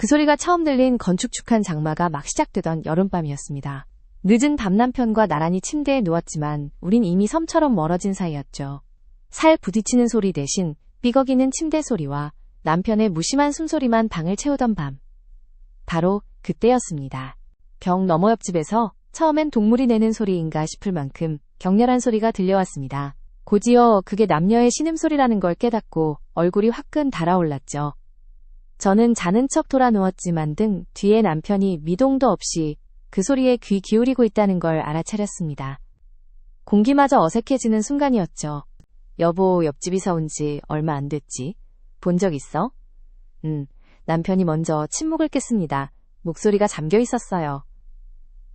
그 소리가 처음 들린 건축축한 장마가 막 시작되던 여름밤이었습니다. 늦은 밤 남편과 나란히 침대에 누웠지만 우린 이미 섬처럼 멀어진 사이였죠. 살 부딪히는 소리 대신 삐걱이는 침대 소리와 남편의 무심한 숨소리만 방을 채우던 밤. 바로 그때였습니다. 벽 너머 옆집에서 처음엔 동물이 내는 소리인가 싶을 만큼 격렬한 소리가 들려왔습니다. 곧이어 그게 남녀의 신음소리라는 걸 깨닫고 얼굴이 화끈 달아올랐죠. 저는 자는 척 돌아 누웠지만 등 뒤에 남편이 미동도 없이 그 소리에 귀 기울이고 있다는 걸 알아차렸습니다. 공기마저 어색해지는 순간이었죠. 여보, 옆집 이사 온 지 얼마 안 됐지? 본 적 있어? 음, 남편이 먼저 침묵을 깼습니다. 목소리가 잠겨 있었어요.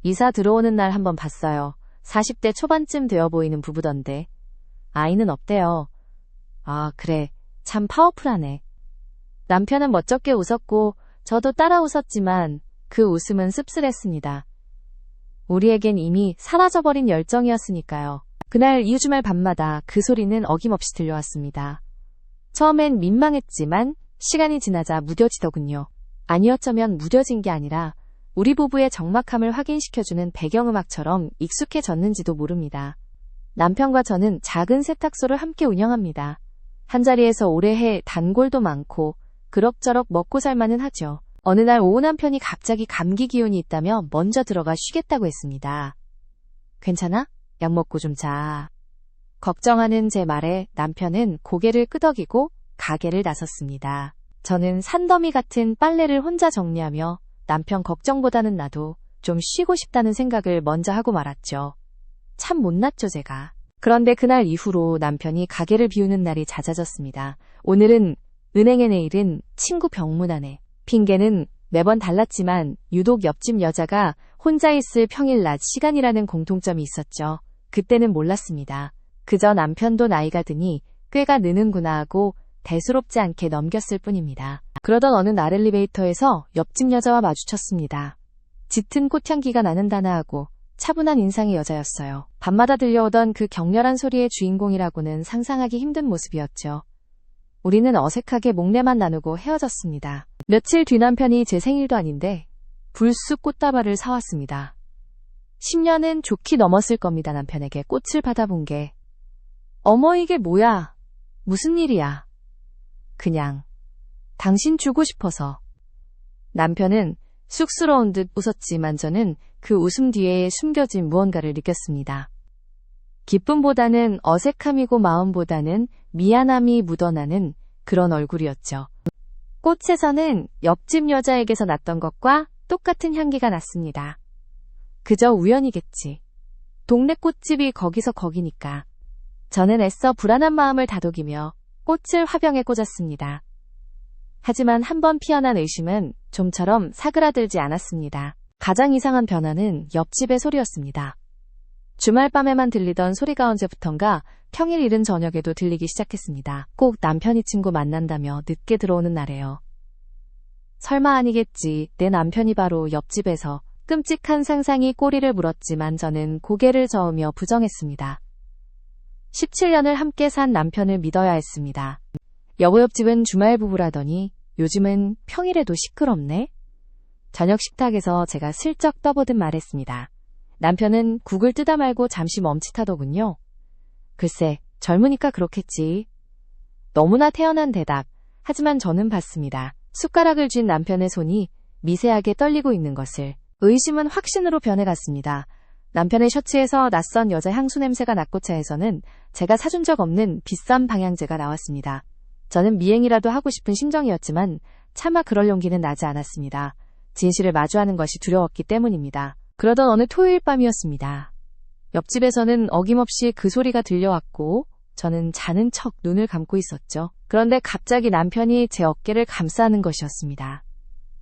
이사 들어오는 날 한번 봤어요. 40대 초반쯤 되어 보이는 부부던데. 아이는 없대요. 아, 그래. 참 파워풀하네. 남편은 멋쩍게 웃었고, 저도 따라 웃었지만, 그 웃음은 씁쓸했습니다. 우리에겐 이미 사라져버린 열정이었으니까요. 그날 이웃주말 밤마다 그 소리는 어김없이 들려왔습니다. 처음엔 민망했지만 시간이 지나자 무뎌지더군요. 아니었자면 무뎌진 게 아니라 우리 부부의 적막함을 확인시켜주는 배경음악처럼 익숙해졌는지도 모릅니다. 남편과 저는 작은 세탁소를 함께 운영합니다. 한자리에서 오래 해 단골도 많고 그럭저럭 먹고 살만은 하죠. 어느 날 오후 남편이 갑자기 감기 기운이 있다며 먼저 들어가 쉬겠다고 했습니다. 괜찮아? 약 먹고 좀 자. 걱정하는 제 말에 남편은 고개를 끄덕이고 가게를 나섰습니다. 저는 산더미 같은 빨래를 혼자 정리하며 남편 걱정보다는 나도 좀 쉬고 싶다는 생각을 먼저 하고 말았죠. 참 못났죠, 제가. 그런데 그날 이후로 남편이 가게를 비우는 날이 잦아졌습니다. 오늘은 은행에 내일은 친구 병문안에 핑계는 매번 달랐지만 유독 옆집 여자가 혼자 있을 평일 낮 시간이라는 공통점이 있었죠. 그때는 몰랐습니다. 그저 남편도 나이가 드니 꽤가 느는구나 하고 대수롭지 않게 넘겼을 뿐입니다. 그러던 어느 날 엘리베이터에서 옆집 여자와 마주쳤습니다. 짙은 꽃향기가 나는 다나하고 차분한 인상의 여자였어요. 밤마다 들려오던 그 격렬한 소리의 주인공이라고는 상상하기 힘든 모습이었죠. 우리는 어색하게 목례만 나누고 헤어졌습니다. 며칠 뒤 남편이 제 생일도 아닌데 불쑥 꽃다발을 사왔습니다. 10년은 좋게 넘었을 겁니다. 남편에게 꽃을 받아본 게. 어머 이게 뭐야? 무슨 일이야? 그냥 당신 주고 싶어서. 남편은 쑥스러운 듯 웃었지만 저는 그 웃음 뒤에 숨겨진 무언가를 느꼈습니다. 기쁨보다는 어색함이고 마음보다는 미안함이 묻어나는 그런 얼굴이었죠. 꽃에서는 옆집 여자에게서 났던 것과 똑같은 향기가 났습니다. 그저 우연이겠지. 동네 꽃집이 거기서 거기니까. 저는 애써 불안한 마음을 다독이며 꽃을 화병에 꽂았습니다. 하지만 한번 피어난 의심은 좀처럼 사그라들지 않았습니다. 가장 이상한 변화는 옆집의 소리였습니다. 주말 밤에만 들리던 소리가 언제부턴가 평일 이른 저녁에도 들리기 시작했습니다. 꼭 남편이 친구 만난다며 늦게 들어오는 날에요. 설마 아니겠지. 내 남편이 바로 옆집에서 끔찍한 상상이 꼬리를 물었지만 저는 고개를 저으며 부정했습니다. 17년을 함께 산 남편을 믿어야 했습니다. 여보 옆집은 주말 부부라더니 요즘은 평일에도 시끄럽네? 저녁 식탁에서 제가 슬쩍 떠보듯 말했습니다. 남편은 국을 뜨다 말고 잠시 멈칫하더군요. 글쎄, 젊으니까 그렇겠지. 너무나 태연한 대답. 하지만 저는 봤습니다. 숟가락을 쥔 남편의 손이 미세하게 떨리고 있는 것을. 의심은 확신으로 변해갔습니다. 남편의 셔츠에서 낯선 여자 향수 냄새가 났고 차에서는 제가 사준 적 없는 비싼 방향제가 나왔습니다. 저는 미행이라도 하고 싶은 심정이었지만 차마 그럴 용기는 나지 않았습니다. 진실을 마주하는 것이 두려웠기 때문입니다. 그러던 어느 토요일 밤이었습니다. 옆집에서는 어김없이 그 소리가 들려왔고 저는 자는 척 눈을 감고 있었죠. 그런데 갑자기 남편이 제 어깨를 감싸는 것이었습니다.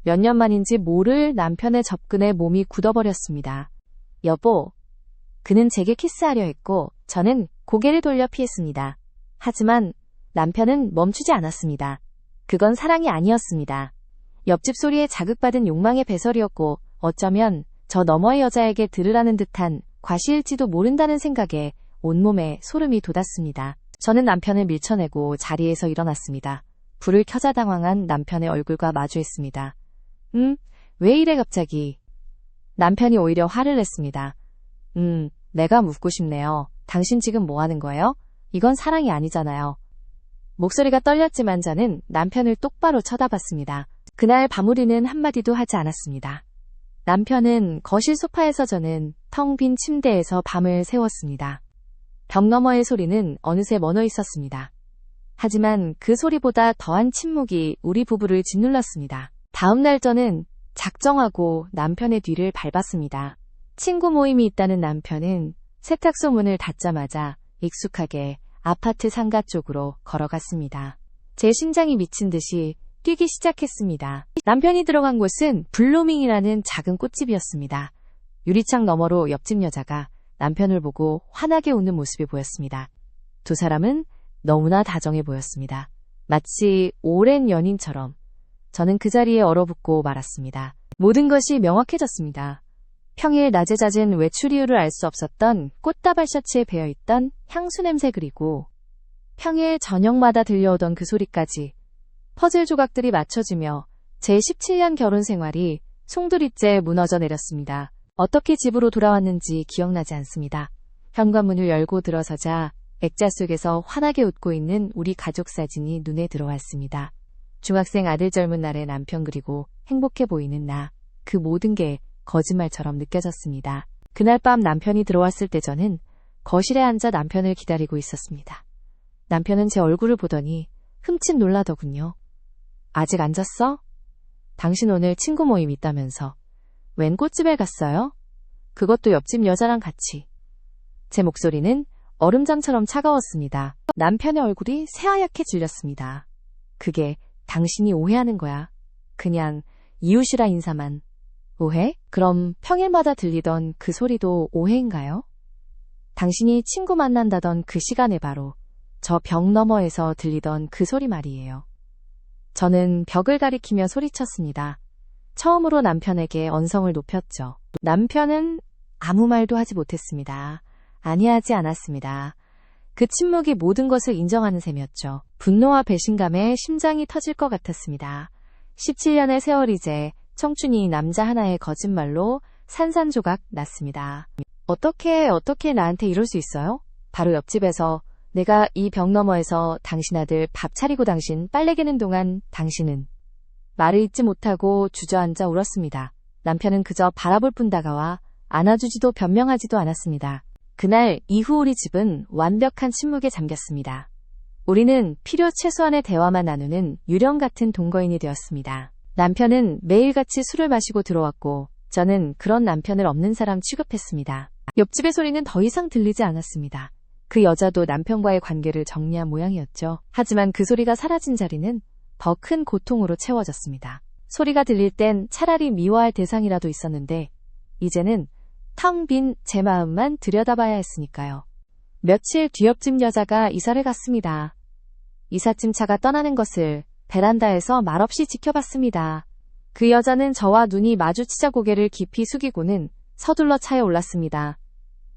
몇 년 만인지 모를 남편의 접근에 몸이 굳어버렸습니다. 여보. 그는 제게 키스하려 했고 저는 고개를 돌려 피했습니다. 하지만 남편은 멈추지 않았습니다. 그건 사랑이 아니었습니다. 옆집 소리에 자극받은 욕망의 배설이었고 어쩌면 저 너머의 여자에게 들으라는 듯한 과시일지도 모른다는 생각에 온몸에 소름이 돋았습니다. 저는 남편을 밀쳐내고 자리에서 일어났습니다. 불을 켜자 당황한 남편의 얼굴과 마주했습니다. 음, 왜 이래 갑자기? 남편이 오히려 화를 냈습니다. 음, 내가 묻고 싶네요. 당신 지금 뭐 하는 거예요? 이건 사랑이 아니잖아요. 목소리가 떨렸지만 저는 남편을 똑바로 쳐다봤습니다. 그날 밤우리는 한마디도 하지 않았습니다. 남편은 거실 소파에서 저는 텅 빈 침대에서 밤을 새웠습니다. 벽 너머의 소리는 어느새 멎어 있었습니다. 하지만 그 소리보다 더한 침묵이 우리 부부를 짓눌렀습니다. 다음 날 저는 작정하고 남편의 뒤를 밟았습니다. 친구 모임이 있다는 남편은 세탁소 문을 닫자마자 익숙하게 아파트 상가 쪽으로 걸어갔습니다. 제 심장이 미친 듯이 뛰기 시작했습니다. 남편이 들어간 곳은 블루밍이라는 작은 꽃집이었습니다. 유리창 너머로 옆집 여자가 남편을 보고 환하게 웃는 모습이 보였습니다. 두 사람은 너무나 다정해 보였습니다. 마치 오랜 연인처럼 저는 그 자리에 얼어붙고 말았습니다. 모든 것이 명확해졌습니다. 평일 낮에 잦은 외출 이유를 알 수 없었던 꽃다발 셔츠에 배어있던 향수 냄새 그리고 평일 저녁마다 들려오던 그 소리까지 퍼즐 조각들이 맞춰지며 제 17년 결혼 생활이 송두리째 무너져 내렸습니다. 어떻게 집으로 돌아왔는지 기억나지 않습니다. 현관문을 열고 들어서자 액자 속에서 환하게 웃고 있는 우리 가족 사진이 눈에 들어왔습니다. 중학생 아들 젊은 날의 남편 그리고 행복해 보이는 나. 그 모든 게 거짓말처럼 느껴졌습니다. 그날 밤 남편이 들어왔을 때 저는 거실에 앉아 남편을 기다리고 있었습니다. 남편은 제 얼굴을 보더니 흠칫 놀라더군요. 아직 안 잤어? 당신 오늘 친구 모임 있다면서. 웬 꽃집에 갔어요? 그것도 옆집 여자랑 같이. 제 목소리는 얼음장처럼 차가웠습니다. 남편의 얼굴이 새하얗게 질렸습니다. 그게 당신이 오해하는 거야. 그냥 이웃이라 인사만. 오해? 그럼 평일마다 들리던 그 소리도 오해인가요? 당신이 친구 만난다던 그 시간에 바로 저 벽 너머에서 들리던 그 소리 말이에요. 저는 벽을 가리키며 소리쳤습니다. 처음으로 남편에게 언성을 높였죠. 남편은 아무 말도 하지 못했습니다. 아니하지 않았습니다. 그 침묵이 모든 것을 인정하는 셈이었죠. 분노와 배신감에 심장이 터질 것 같았습니다. 17년의 세월 이제 청춘이 남자 하나의 거짓말로 산산조각 났습니다. 어떻게, 어떻게 나한테 이럴 수 있어요? 바로 옆집에서 내가 이 벽 너머에서 당신 아들 밥 차리고 당신 빨래 개는 동안 당신은 말을 잇지 못하고 주저앉아 울었습니다. 남편은 그저 바라볼 뿐 다가와 안아주지도 변명하지도 않았습니다. 그날 이후 우리 집은 완벽한 침묵에 잠겼습니다. 우리는 필요 최소한의 대화만 나누는 유령 같은 동거인이 되었습니다. 남편은 매일같이 술을 마시고 들어왔고 저는 그런 남편을 없는 사람 취급했습니다. 옆집의 소리는 더 이상 들리지 않았습니다. 그 여자도 남편과의 관계를 정리한 모양이었죠. 하지만 그 소리가 사라진 자리는 더 큰 고통으로 채워졌습니다. 소리가 들릴 땐 차라리 미워할 대상이라도 있었는데 이제는 텅 빈 제 마음만 들여다봐야 했으니까요. 며칠 뒤 옆집 여자가 이사를 갔습니다. 이삿짐 차가 떠나는 것을 베란다에서 말없이 지켜봤습니다. 그 여자는 저와 눈이 마주치자 고개를 깊이 숙이고는 서둘러 차에 올랐습니다.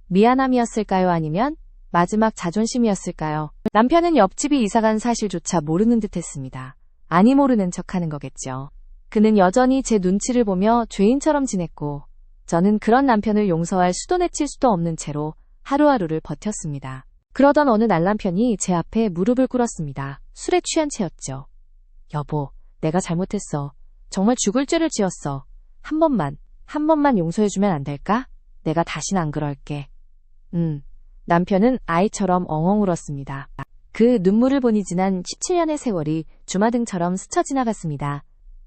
미안함이었을까요? 아니면 마지막 자존심이었을까요? 남편은 옆집이 이사간 사실조차 모르는 듯 했습니다. 아니 모르는 척 하는 거겠죠. 그는 여전히 제 눈치를 보며 죄인처럼 지냈고, 저는 그런 남편을 용서할 수도 내칠 수도 없는 채로 하루하루를 버텼습니다. 그러던 어느 날 남편이 제 앞에 무릎을 꿇었습니다. 술에 취한 채였죠. 여보, 내가 잘못했어. 정말 죽을 죄를 지었어. 한 번만, 한 번만 용서해주면 안 될까? 내가 다신 안 그럴게. 음, 남편은 아이처럼 엉엉 울었습니다. 그 눈물을 보니 지난 17년의 세월이 주마등처럼 스쳐 지나갔습니다.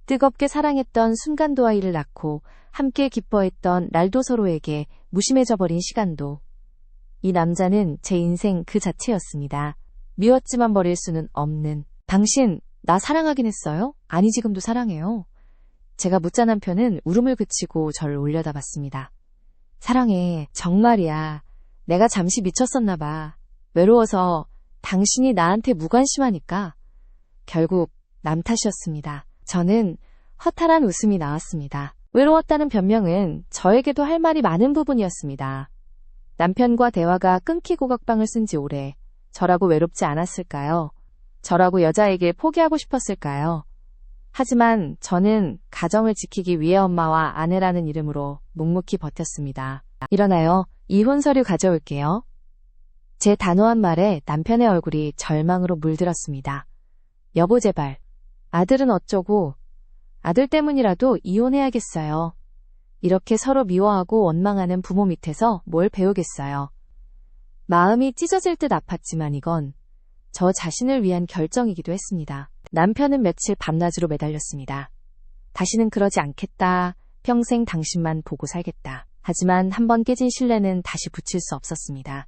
뜨겁게 사랑했던 순간도 아이를 낳고 함께 기뻐했던 날도 서로에게 무심해져 버린 시간도. 이 남자는 제 인생 그 자체였습니다. 미웠지만 버릴 수는 없는. 당신, 나 사랑하긴 했어요? 아니, 지금도 사랑해요. 제가 묻자 남편은 울음을 그치고 저를 올려다 봤습니다. 사랑해. 정말이야. 내가 잠시 미쳤었나 봐. 외로워서 당신이 나한테 무관심하니까. 결국 남 탓이었습니다. 저는 허탈한 웃음이 나왔습니다. 외로웠다는 변명은 저에게도 할 말이 많은 부분이었습니다. 남편과 대화가 끊기고 각방을 쓴 지 오래 저라고 외롭지 않았을까요? 저라고 여자에게 포기하고 싶었을까요? 하지만 저는 가정을 지키기 위해 엄마와 아내라는 이름으로 묵묵히 버텼습니다. 일어나요. 이혼 서류 가져올게요. 제 단호한 말에 남편의 얼굴이 절망으로 물들었습니다. 여보 제발. 아들은 어쩌고. 아들 때문이라도 이혼해야겠어요. 이렇게 서로 미워하고 원망하는 부모 밑에서 뭘 배우겠어요. 마음이 찢어질 듯 아팠지만 이건 저 자신을 위한 결정이기도 했습니다. 남편은 며칠 밤낮으로 매달렸습니다. 다시는 그러지 않겠다. 평생 당신만 보고 살겠다. 하지만 한번 깨진 신뢰는 다시 붙일 수 없었습니다.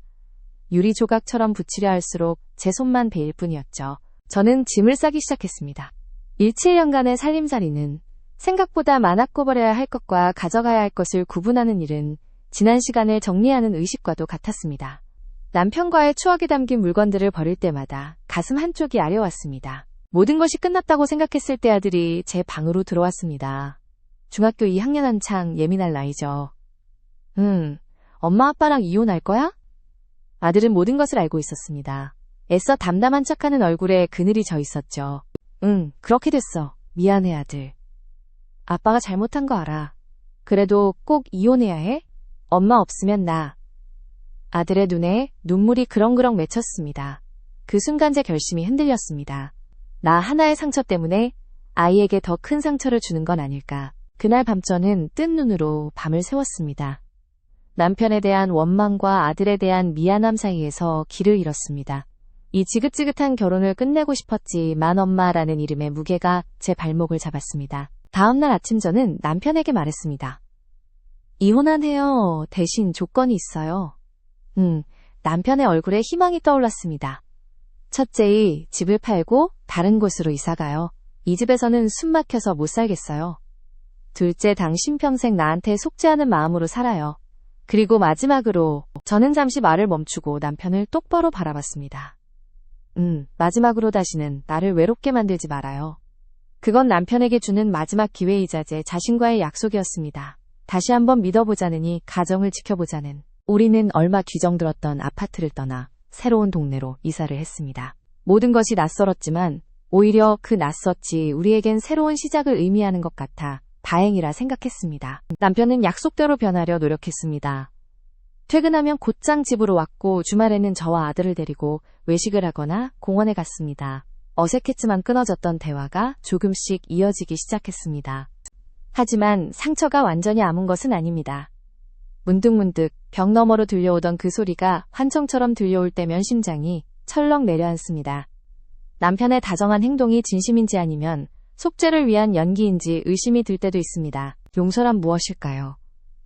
유리 조각처럼 붙이려 할수록 제 손만 베일 뿐이었죠. 저는 짐을 싸기 시작했습니다. 17년간의 살림살이는 생각보다 많았고 버려야 할 것과 가져가야 할 것을 구분하는 일은 지난 시간을 정리하는 의식과도 같았습니다. 남편과의 추억이 담긴 물건들을 버릴 때마다 가슴 한쪽이 아려왔습니다. 모든 것이 끝났다고 생각했을 때 아들이 제 방으로 들어왔습니다. 중학교 2학년 한창 예민할 나이죠. 응, 엄마 아빠랑 이혼할 거야? 아들은 모든 것을 알고 있었습니다. 애써 담담한 척하는 얼굴에 그늘이 져 있었죠. 응, 그렇게 됐어. 미안해, 아들. 아빠가 잘못한 거 알아. 그래도 꼭 이혼해야 해? 엄마 없으면 나. 아들의 눈에 눈물이 그렁그렁 맺혔습니다. 그 순간 제 결심이 흔들렸습니다. 나 하나의 상처 때문에 아이에게 더 큰 상처를 주는 건 아닐까. 그날 밤 저는 뜬 눈으로 밤을 새웠습니다. 남편에 대한 원망과 아들에 대한 미안함 사이에서 길을 잃었습니다. 이 지긋지긋한 결혼을 끝내고 싶었지 만 엄마라는 이름의 무게가 제 발목을 잡았습니다. 다음날 아침 저는 남편에게 말했습니다. 이혼하네요. 대신 조건이 있어요. 음, 남편의 얼굴에 희망이 떠올랐습니다. 첫째이 집을 팔고 다른 곳으로 이사가요. 이 집에서는 숨 막혀서 못 살겠어요. 둘째 당신 평생 나한테 않은 마음으로 살아요. 그리고 마지막으로 저는 잠시 말을 멈추고 남편을 똑바로 바라봤습니다. 음, 마지막으로 다시는 나를 외롭게 만들지 말아요. 그건 남편에게 주는 마지막 기회이자 제 자신과의 약속이었습니다. 다시 한번 믿어보자느니 가정을 지켜보자는. 우리는 얼마 뒤정들었던 아파트를 떠나 새로운 동네로 이사를 했습니다. 모든 것이 낯설었지만 오히려 그 낯섰지 우리에겐 새로운 시작을 의미하는 것 같아 다행이라 생각했습니다. 남편은 약속대로 변하려 노력했습니다. 퇴근하면 곧장 집으로 왔고 주말에는 저와 아들을 데리고 외식을 하거나 공원에 갔습니다. 어색했지만 끊어졌던 대화가 조금씩 이어지기 시작했습니다. 하지만 상처가 완전히 아문 것은 아닙니다. 문득문득 벽 너머로 들려오던 그 소리가 환청처럼 들려올 때면 심장이 철렁 내려앉습니다. 남편의 다정한 행동이 진심인지 아니면 속죄를 위한 연기인지 의심이 들 때도 있습니다. 용서란 무엇일까요?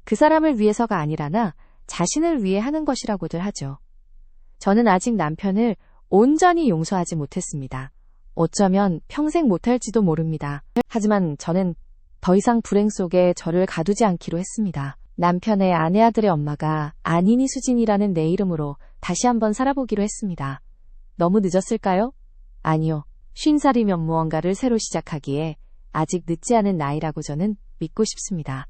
그 사람을 위해서가 아니라나 자신을 위해 하는 것이라고들 하죠. 저는 아직 남편을 온전히 용서하지 못했습니다. 어쩌면 평생 못할지도 모릅니다. 하지만 저는 더 이상 불행 속에 저를 가두지 않기로 했습니다. 남편의 아내 아들의 엄마가 안인이 수진이라는 내 이름으로 다시 한번 살아보기로 했습니다. 너무 늦었을까요? 아니요. 쉰 살이면 무언가를 새로 시작하기에 아직 늦지 않은 나이라고 저는 믿고 싶습니다.